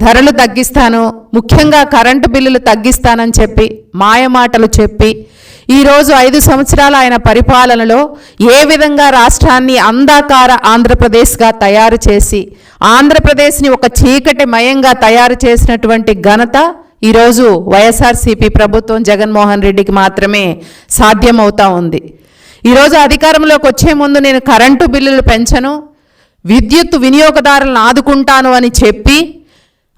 ధరలు తగ్గిస్తాను ముఖ్యంగా కరెంటు బిల్లులు తగ్గిస్తానని చెప్పి మాయమాటలు చెప్పి ఈరోజు ఐదు సంవత్సరాల ఆయన పరిపాలనలో ఏ విధంగా రాష్ట్రాన్ని అంధాకార ఆంధ్రప్రదేశ్గా తయారు చేసి ఆంధ్రప్రదేశ్ని ఒక చీకటి మయంగా తయారు చేసినటువంటి ఘనత ఈరోజు వైఎస్ఆర్సీపీ ప్రభుత్వం జగన్మోహన్ రెడ్డికి మాత్రమే సాధ్యమవుతా ఉంది. ఈరోజు అధికారంలోకి వచ్చే ముందు నేను కరెంటు బిల్లులు పెంచను విద్యుత్ వినియోగదారులను ఆదుకుంటాను అని చెప్పి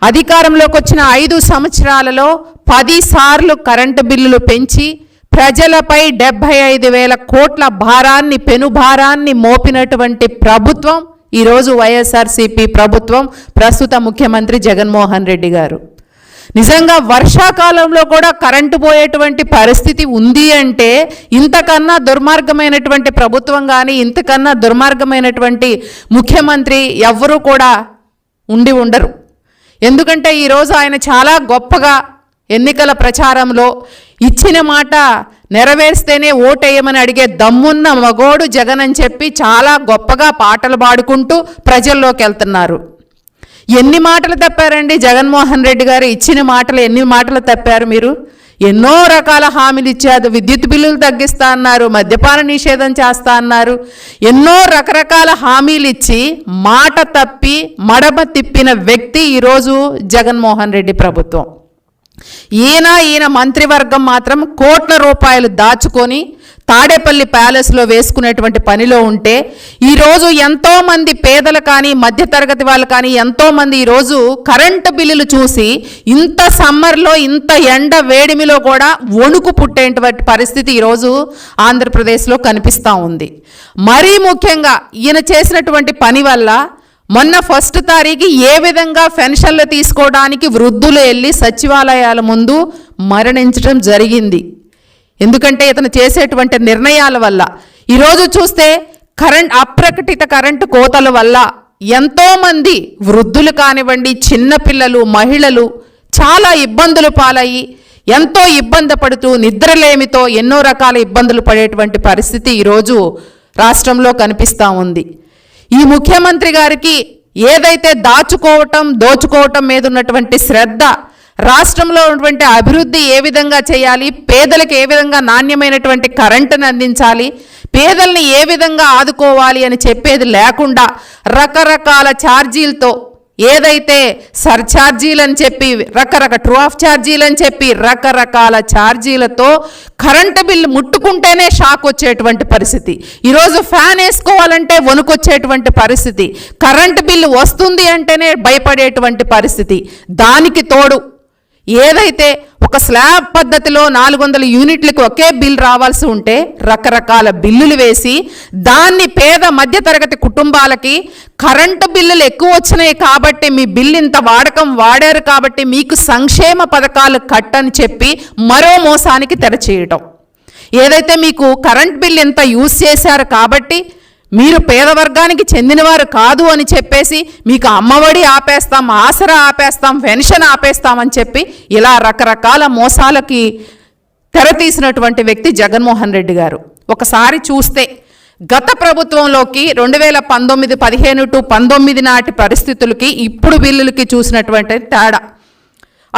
అధికారంలోకి వచ్చిన ఐదు సంవత్సరాలలో పదిసార్లు కరెంటు బిల్లులు పెంచి ప్రజలపై డెబ్బై ఐదు వేల కోట్ల భారాన్ని పెను భారాన్ని మోపినటువంటి ప్రభుత్వం ఈరోజు వైఎస్ఆర్సీపీ ప్రభుత్వం ప్రస్తుత ముఖ్యమంత్రి జగన్మోహన్ రెడ్డి గారు. నిజంగా వర్షాకాలంలో కూడా కరెంటు పోయేటువంటి పరిస్థితి ఉంది అంటే ఇంతకన్నా దుర్మార్గమైనటువంటి ప్రభుత్వం కానీ ఇంతకన్నా దుర్మార్గమైనటువంటి ముఖ్యమంత్రి ఎవ్వరూ కూడా ఉండి ఉండరు. ఎందుకంటే ఈరోజు ఆయన చాలా గొప్పగా ఎన్నికల ప్రచారంలో ఇచ్చిన మాట నెరవేర్స్తేనే ఓటేయమని అడిగే దమ్మున్న మగోడు జగన్ అని చెప్పి చాలా గొప్పగా పాటలు పాడుకుంటూ ప్రజల్లోకి వెళ్తున్నారు. ఎన్ని మాటలు తప్పారండి? జగన్మోహన్ రెడ్డి గారు ఇచ్చిన మాటలు ఎన్ని మాటలు తప్పారు మీరు? ఎన్నో రకాల హామీలు ఇచ్చారు. విద్యుత్ బిల్లులు తగ్గిస్తా అన్నారు మద్యపాన నిషేధం చేస్తా అన్నారు. ఎన్నో రకరకాల హామీలు ఇచ్చి మాట తప్పి మడమ తిప్పిన వ్యక్తి ఈరోజు జగన్మోహన్ రెడ్డి ప్రభుత్వం. ఈయన ఈయన మంత్రివర్గం మాత్రం కోట్ల రూపాయలు దాచుకొని తాడేపల్లి ప్యాలెస్లో వేసుకునేటువంటి పనిలో ఉంటే ఈరోజు ఎంతోమంది పేదలు కానీ మధ్యతరగతి వాళ్ళు కానీ ఎంతోమంది ఈరోజు కరెంటు బిల్లులు చూసి ఇంత సమ్మర్లో ఇంత ఎండ వేడిమిలో కూడా వణుకు పుట్టేటువంటి పరిస్థితి ఈరోజు ఆంధ్రప్రదేశ్లో కనిపిస్తూ ఉంది. మరీ ముఖ్యంగా ఈయన చేసినటువంటి పని వల్ల మొన్న ఫస్ట్ తారీఖు ఏ విధంగా పెన్షన్లు తీసుకోవడానికి వృద్ధులు వెళ్ళి సచివాలయాల ముందు మరణించడం జరిగింది. ఎందుకంటే ఇతను చేసేటువంటి నిర్ణయాల వల్ల. ఈరోజు చూస్తే కరెంట్ అప్రకటిత కరెంటు కోతల వల్ల ఎంతోమంది వృద్ధులు కానివ్వండి చిన్నపిల్లలు మహిళలు చాలా ఇబ్బందులు పాలయ్యి ఎంతో ఇబ్బంది పడుతూ నిద్రలేమితో ఎన్నో రకాల ఇబ్బందులు పడేటువంటి పరిస్థితి ఈరోజు రాష్ట్రంలో కనిపిస్తూ ఉంది. ఈ ముఖ్యమంత్రి గారికి ఏదైతే దాచుకోవటం దోచుకోవటం మీద ఉన్నటువంటి శ్రద్ధ రాష్ట్రంలో ఉన్నటువంటి అభివృద్ధి ఏ విధంగా చేయాలి పేదలకు ఏ విధంగా నాణ్యమైనటువంటి కరెంటును అందించాలి పేదల్ని ఏ విధంగా ఆదుకోవాలి అని చెప్పేది లేకుండా రకరకాల ఛార్జీలతో ఏదైతే సర్ఛార్జీలని అని చెప్పి రకరకాల ట్రూ ఆఫ్ ఛార్జీలని అని చెప్పి రకరకాల ఛార్జీలతో కరెంటు బిల్లు ముట్టుకుంటేనే షాక్ వచ్చేటువంటి పరిస్థితి. ఈరోజు ఫ్యాన్ వేసుకోవాలంటే వణుకొచ్చేటువంటి పరిస్థితి. కరెంటు బిల్లు వస్తుంది అంటేనే భయపడేటువంటి పరిస్థితి. దానికి తోడు ఏదైతే ఒక స్లాబ్ పద్ధతిలో నాలుగు వందల యూనిట్లకు ఒకే బిల్ రావాల్సి ఉంటే రకరకాల బిల్లులు వేసి దాన్ని పేద మధ్యతరగతి కుటుంబాలకి కరెంటు బిల్లులు ఎక్కువ వచ్చినాయి కాబట్టి మీ బిల్లు ఇంత వాడకం వాడారు కాబట్టి మీకు సంక్షేమ పథకాలు కట్టని చెప్పి మరో మోసానికి తెరచేయటం. ఏదైతే మీకు కరెంట్ బిల్ ఇంత యూజ్ చేశారు కాబట్టి మీరు పేద వర్గానికి చెందినవారు కాదు అని చెప్పేసి మీకు అమ్మఒడి ఆపేస్తాం ఆసరా ఆపేస్తాం పెన్షన్ ఆపేస్తామని చెప్పి ఇలా రకరకాల మోసాలకి తెరతీసినటువంటి వ్యక్తి జగన్మోహన్ రెడ్డి గారు. ఒకసారి చూస్తే గత ప్రభుత్వంలోకి రెండు వేల పంతొమ్మిది పదిహేను టు పంతొమ్మిది నాటి పరిస్థితులకి ఇప్పుడు బిల్లులకి చూసినటువంటి తేడా.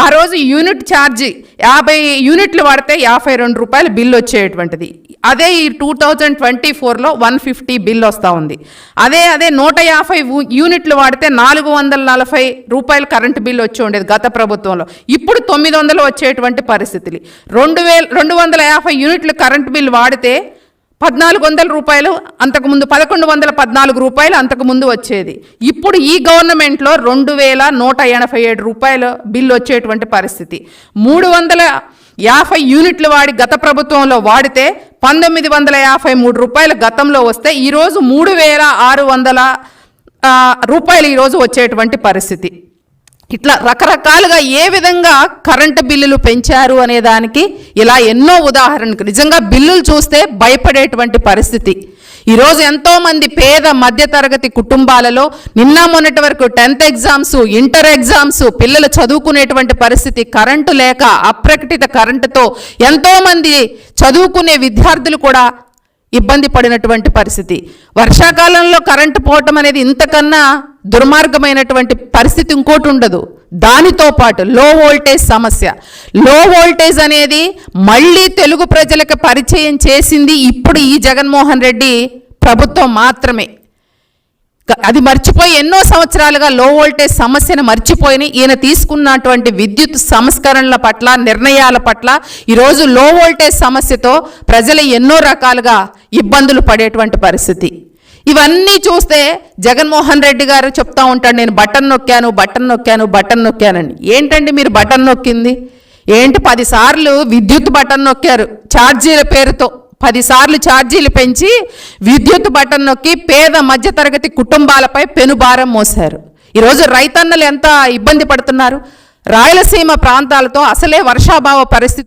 ఆ రోజు యూనిట్ ఛార్జ్ యాభై యూనిట్లు వాడితే యాభై రెండు రూపాయలు బిల్ వచ్చేటువంటిది. అదే ఈ టూ థౌజండ్ ట్వంటీ ఫోర్లో వన్ ఫిఫ్టీ బిల్ వస్తూ ఉంది. అదే అదే నూట యాభై యూనిట్లు వాడితే నాలుగు వందల నలభై రూపాయలు కరెంటు బిల్ వచ్చి ఉండేది గత ప్రభుత్వంలో. ఇప్పుడు తొమ్మిది వందలు వచ్చేటువంటి పరిస్థితులు. రెండు వేల రెండు వందల యాభై యూనిట్లు కరెంటు బిల్ వాడితే పద్నాలుగు వందల రూపాయలు అంతకుముందు పదకొండు వందల పద్నాలుగు రూపాయలు అంతకుముందు వచ్చేది. ఇప్పుడు ఈ గవర్నమెంట్లో రెండు వేల నూట ఎనభై ఏడు రూపాయలు బిల్లు వచ్చేటువంటి పరిస్థితి. మూడు వందల యాభై యూనిట్లు వాడి గత ప్రభుత్వంలో వాడితే పంతొమ్మిది వందల యాభై మూడు రూపాయలు గతంలో వస్తే ఈరోజు మూడు వేల ఆరు వందల రూపాయలు ఈరోజు వచ్చేటువంటి పరిస్థితి. ఇట్లా రకరకాలుగా ఏ విధంగా కరెంటు బిల్లులు పెంచారు అనే దానికి ఇలా ఎన్నో ఉదాహరణకు. నిజంగా బిల్లులు చూస్తే భయపడేటువంటి పరిస్థితి. ఈరోజు ఎంతోమంది పేద మధ్యతరగతి కుటుంబాలలో నిన్న మొన్నటి వరకు టెన్త్ ఎగ్జామ్స్ ఇంటర్ ఎగ్జామ్స్ పిల్లలు చదువుకునేటువంటి పరిస్థితి కరెంటు లేక అప్రకటిత కరెంటుతో ఎంతోమంది చదువుకునే విద్యార్థులు కూడా ఇబ్బంది పడినటువంటి పరిస్థితి. వర్షాకాలంలో కరెంటు పోవటం అనేది ఇంతకన్నా దుర్మార్గమైనటువంటి పరిస్థితి ఇంకోటి ఉండదు. దానితో పాటు లో వోల్టేజ్ సమస్య. లో వోల్టేజ్ అనేది మళ్ళీ తెలుగు ప్రజలకు పరిచయం చేసింది ఇప్పుడు ఈ జగన్మోహన్ రెడ్డి ప్రభుత్వం మాత్రమే. అది మర్చిపోయి ఎన్నో సంవత్సరాలుగా లో వోల్టేజ్ సమస్యను మర్చిపోయి ఈయన తీసుకున్నటువంటి విద్యుత్ సంస్కరణల పట్ల నిర్ణయాల పట్ల ఈరోజు లో వోల్టేజ్ సమస్యతో ప్రజలు ఎన్నో రకాలుగా ఇబ్బందులు పడేటువంటి పరిస్థితి. ఇవన్నీ చూస్తే జగన్మోహన్ రెడ్డి గారు చెప్తా ఉంటాడు నేను బటన్ నొక్కాను బటన్ నొక్కాను బటన్ నొక్కానని. ఏంటండి మీరు బటన్ నొక్కింది? ఏంటి పదిసార్లు విద్యుత్ బటన్ నొక్కారు ఛార్జీల పేరుతో. పదిసార్లు ఛార్జీలు పెంచి విద్యుత్ బటన్ నొక్కి పేద మధ్యతరగతి కుటుంబాలపై పెనుభారం మోశారు. ఈరోజు రైతన్నలు ఎంత ఇబ్బంది పడుతున్నారు? రాయలసీమ ప్రాంతాలతో అసలే వర్షాభావ పరిస్థితి